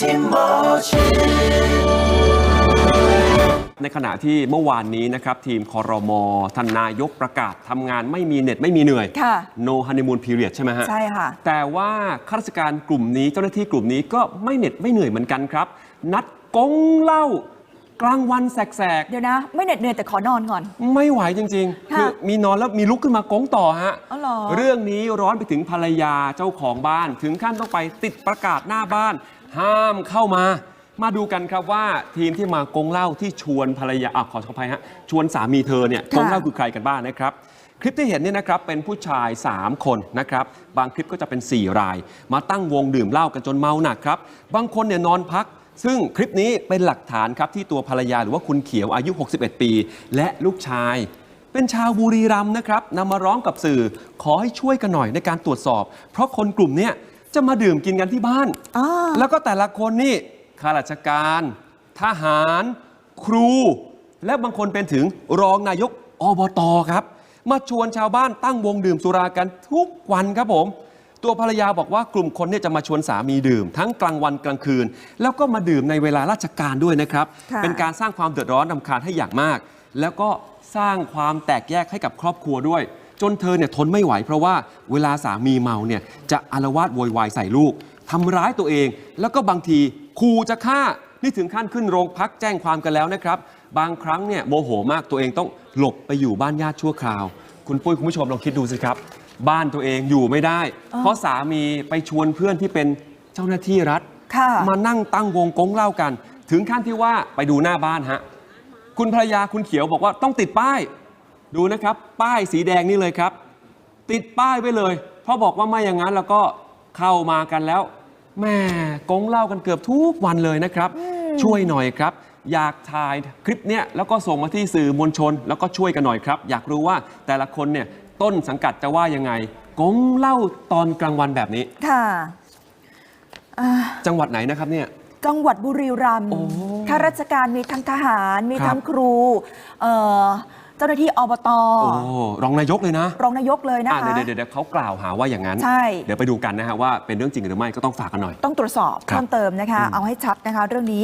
ที่หมอชิดในขณะที่เมื่อวานนี้นะครับ ทีมคอรมอท่านนายกประกาศทำงานไม่มีเหน็ดไม่มีเหนื่อย ค่ะ no honeymoon period ใช่ไหมฮะ ใช่ค่ะ แต่ว่าข้าราชการกลุ่มนี้เจ้าหน้าที่กลุ่มนี้ก็ไม่เหน็ดไม่เหนื่อยเหมือนกันครับ นัดกงเหล้ากลางวันแสกเดี๋ยวนะ ไม่เหน็ดเหนื่อยแต่ขอนอนก่อน ๆ ไม่ไหวจริงๆ ค่ะคือมีนอนแล้วมีลุกขึ้นมากงต่อฮะอ๋อเหรอ เรื่องนี้ร้อนไปถึงภรรยาเจ้าของบ้าน ถึงขั้นต้องไปติดประกาศหน้าบ้าน ห้ามเข้ามา มาดูกันครับว่าทีมที่มากงเหล้าที่ชวนภรรยาอะขอขออภัยฮะชวนสามีเธอเนี่ยกงเหล้าคือใครกันบ้างนะครับ คลิปที่เห็นเนี่ยนะครับเป็นผู้ชาย 3 คนนะครับบางคลิปก็จะเป็น 4 ราย มาตั้งวงดื่มเหล้ากันจนเมาหนักครับบางคนเนี่ยนอนพักซึ่งคลิปนี้เป็นหลักฐานครับที่ตัวภรรยาหรือว่าคุณเขียวอายุ 61 ปี และลูกชาย เป็นชาวบุรีรัมย์นะครับนำมาร้องกับสื่อขอให้ช่วยกันหน่อยในการตรวจสอบ เพราะคนกลุ่มเนี้ย จะมาดื่มกินกันที่บ้าน อ่าแล้วก็แต่ละคนนี่ข้าราชการ ทหาร ครู และบางคนเป็นถึงรองนายกอบตครับ มาชวนชาวบ้านตั้งวงดื่มสุรากันทุกวันครับผม ตัวภรรยาบอกว่ากลุ่มคนเนี่ยจะมาชวนสามีดื่ม ทั้งกลางวันกลางคืน แล้วก็มาดื่มในเวลาราชการด้วยนะครับ ค่ะ เป็นการสร้างความเดือดร้อนรำคาญให้อย่างมาก แล้วก็สร้างความแตกแยกให้กับครอบครัวด้วย จนเธอเนี่ยทนไม่ไหวเพราะว่าเวลาสามีเมาเนี่ยจะอารวาสโวยวายใส่ลูกทำร้ายตัวเอง แล้วก็บางทีขู่จะฆ่านี่ถึงขั้นขึ้นโรงพักแจ้งความกันแล้วนะครับ บางครั้งเนี่ยโมโหมากตัวเองต้องหลบไปอยู่บ้านญาติชั่วคราว คุณปุ้ยคุณผู้ชมลองคิดดูสิครับ บ้านตัวเองอยู่ไม่ได้ เพราะสามีไปชวนเพื่อนที่เป็นเจ้าหน้าที่รัฐค่ะมานั่งตั้งวงกงเหล้ากัน ถึงขั้นที่ว่าไปดูหน้าบ้านฮะคุณภรรยาคุณเขียวบอกว่าต้องติดป้าย ดูนะครับ ป้ายสีแดงนี่เลยครับ ติดป้ายไว้เลย เพราะบอกว่าไม่อย่างนั้นแล้วก็เข้ามากันแล้วแม่กงเหล้ากันเกือบทุกวันเลยนะครับ ช่วยหน่อยครับ อยากถ่ายคลิปเนี้ยแล้วก็ส่งมาที่สื่อมวลชน แล้วก็ช่วยกันหน่อยครับ อยากรู้ว่าแต่ละคนเนี่ยต้นสังกัดจะว่ายังไงกงเหล้าตอนกลางวันแบบนี้ ค่ะอ่าจังหวัดไหนนะครับเนี่ย จังหวัดบุรีรัมย์โอ้ข้าราชการมีทั้งทหาร มีครับทั้งครูเอ่อ เจ้าหน้าที่อบตโอ้รองนายกเลยนะ รองนายกเลยนะอะคะเดี๋ยวเดี๋ยวเดี๋ยวเขากล่าวหาว่าอย่างนั้น ใช่ เดี๋ยวไปดูกันนะฮะว่าเป็นเรื่องจริงหรือไม่ก็ต้องฝากกันหน่อย ต้องตรวจสอบครับเพิ่มเติมนะคะ เอาให้ชัดนะคะเรื่องนี้